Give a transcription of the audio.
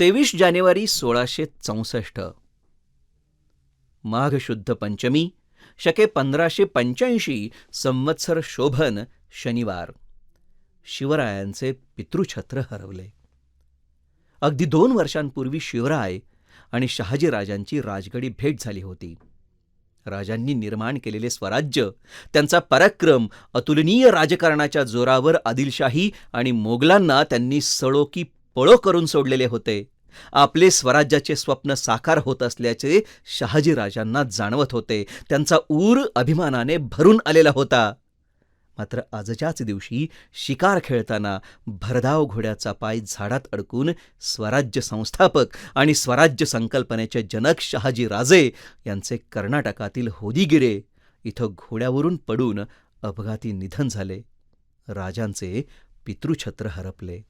तेवीस जानेवारी सोळाशे चौसष्ट. माघ शुद्ध पंचमी शके पंधराशे पंच्याऐंशी संवत्सर शोभन शनिवार. शिवरायांचे पितृछत्र हरवले. अगदी दोन वर्षांपूर्वी शिवराय आणि शहाजीराजांची राजगडी भेट झाली होती. राजांनी निर्माण केलेले स्वराज्य त्यांचा पराक्रम अतुलनीय राजकारणाच्या जोरावर आदिलशाही आणि मोगलांना त्यांनी सळोकी पळो करून सोडलेले होते. आपले स्वराज्याचे स्वप्न साकार होत असल्याचे शहाजीराजांना जाणवत होते. त्यांचा ऊर अभिमानाने भरून आलेला होता. मात्र आजच्याच दिवशी शिकार खेळताना भरधाव घोड्याचा पाय झाडात अडकून स्वराज्य संस्थापक आणि स्वराज्य संकल्पनेचे जनक शहाजी राजे यांचे कर्नाटकातील होदिगिरे इथं घोड्यावरून पडून अपघाती निधन झाले. राजांचे पितृछत्र हरपले.